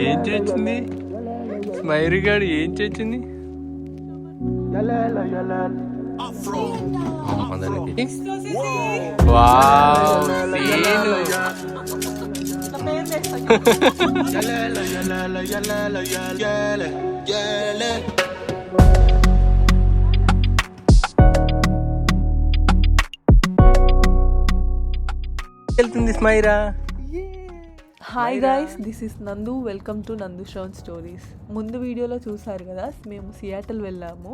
ఏం చేసింది గాడు ఏం చేసింది. వెళ్తుంది Smaira hi guys this is Nandu welcome to Nandu shown stories ముందు వీడియోలో చూసారు కదా మేము సియాటల్ వెళ్ళాము.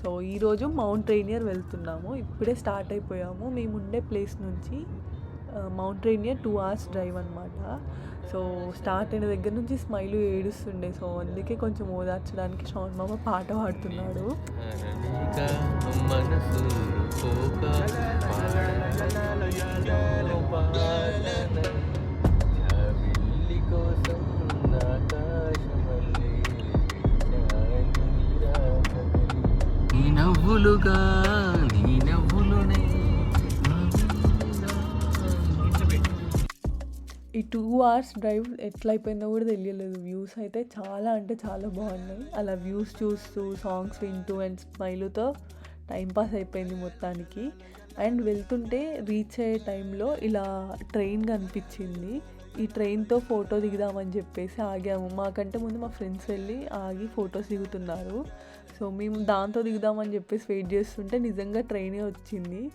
సో ఈరోజు మౌంట్ రైనియర్ వెళ్తున్నాము. ఇప్పుడే స్టార్ట్ అయిపోయాము. మేము ఉండే ప్లేస్ నుంచి mount Rainier two hours drive అనమాట సో స్టార్ట్ అయిన దగ్గర నుంచి స్మైల్ ఏడుస్తుండే. సో అందుకే కొంచెం ఓదార్చడానికి షాన్ మామ పాట పాడుతున్నాడు. మనసు నవ్వులుగా నీ నవ్వులునే ఈ టూ అవర్స్ డ్రైవ్ ఎట్లా అయిపోయిందో కూడా తెలియలేదు. వ్యూస్ అయితే చాలా అంటే చాలా బాగున్నాయి. అలా వ్యూస్ చూస్తూ సాంగ్స్ వింటూ అండ్ స్మైల్తో టైంపాస్ అయిపోయింది మొత్తానికి. అండ్ వెళ్తుంటే రీచ్ అయ్యే టైంలో ఇలా ట్రైన్ కనిపించింది. ఈ ట్రైన్తో ఫోటో దిగుదామని చెప్పేసి ఆగాము. మాకంటే ముందు మా ఫ్రెండ్స్ వెళ్ళి ఆగి ఫొటోస్ దిగుతున్నారు. సో మేము దాంతో దిగుదామని చెప్పేసి వెయిట్ చేస్తుంటే నిజంగా ట్రైనే వచ్చింది.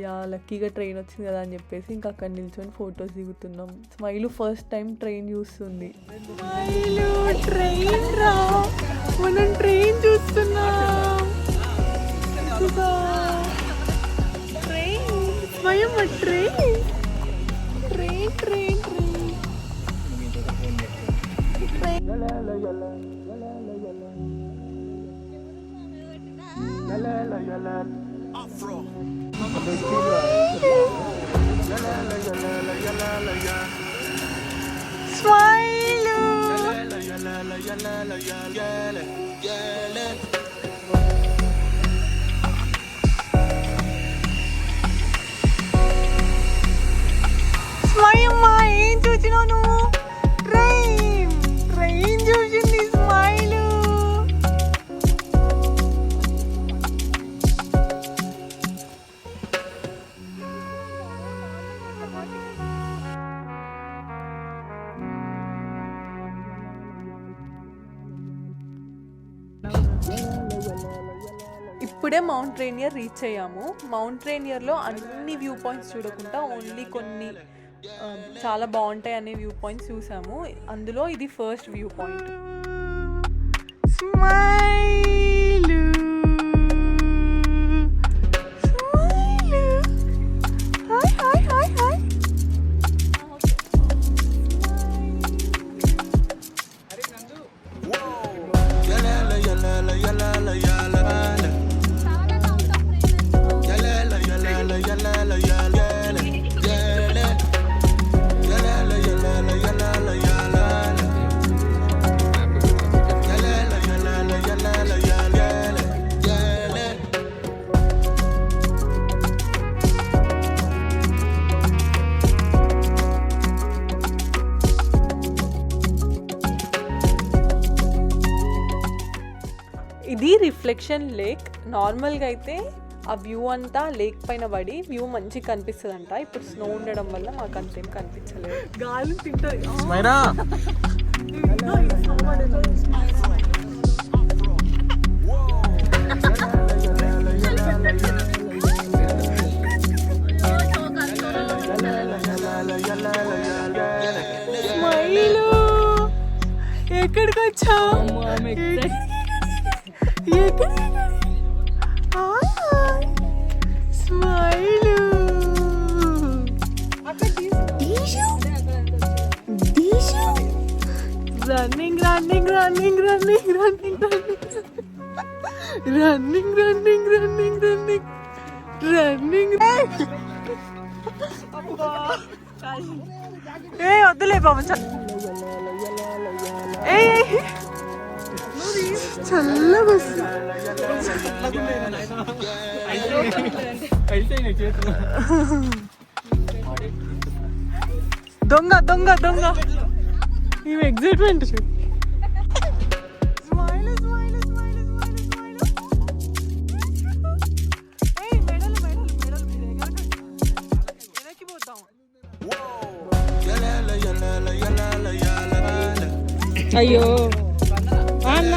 యా లక్కీగా ట్రైన్ వచ్చింది కదా అని చెప్పేసి ఇంకా అక్కడ నిల్చొని ఫొటోస్ దిగుతున్నాం. స్మైల్ ఫస్ట్ టైం ట్రైన్ చూస్తుంది. ట్రైన్ రా. మనం ట్రైన్ చూస్తున్నాం. ట్రైన్ స్వయం ట్రైన్ ట్రైన్. Afro. Smile. ఇప్పుడే మౌంట్ రేనియర్ రీచ్ అయ్యాము. మౌంట్ రేనియర్లో అన్ని వ్యూ పాయింట్స్ చూడకుండా ఓన్లీ కొన్ని చాలా బాగుంటాయి అనే వ్యూ పాయింట్స్ చూసాము. అందులో ఇది ఫస్ట్ వ్యూ పాయింట్ ఇది రిఫ్లెక్షన్ లేక్ నార్మల్గా అయితే ఆ వ్యూ అంతా లేక్ పైన పడి వ్యూ మంచిగా కనిపిస్తుంది అంట ఇప్పుడు స్నో ఉండడం వల్ల మాకు అంతేం కనిపించలేదు. గాలి స్మైలు ఎక్కడికి వచ్చా smile running running running running running running running running running running ఏ వద్దులే బాబు ఏ చల్లగా వస్తుంది దొంగ దొంగ. దొంగ ఈ ఎగ్జైట్మెంట్ అయ్యో. అన్న.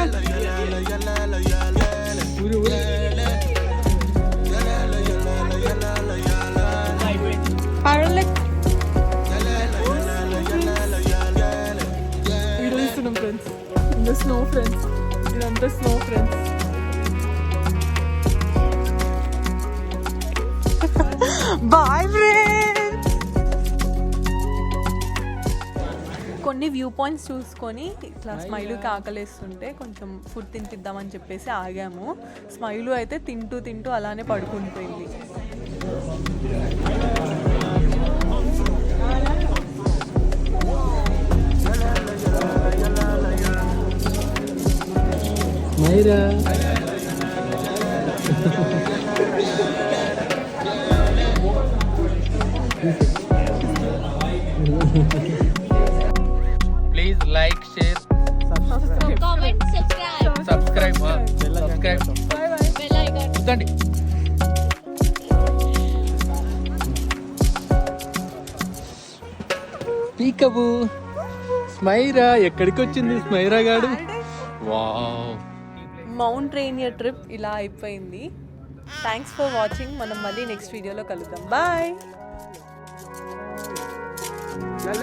కొన్ని వ్యూ పాయింట్స్ చూసుకొని ఇట్లా స్మైలుకి ఆకలేస్తుంటే కొంచెం ఫుడ్ తినిపిద్దామని చెప్పేసి ఆగాము. స్మైలు అయితే తింటూ తింటూ అలానే పడుకుండిపోయింది మైరా చూడండి పీకబు. స్మైరా ఎక్కడికి వచ్చింది స్మైరా గాడు? వావ్. మౌంట్ రేనియర్ ట్రిప్ ఇలా అయిపోయింది. థ్యాంక్స్ ఫర్ వాచింగ్ మనం మళ్ళీ నెక్స్ట్ వీడియోలో కలుద్దాం. బాయ్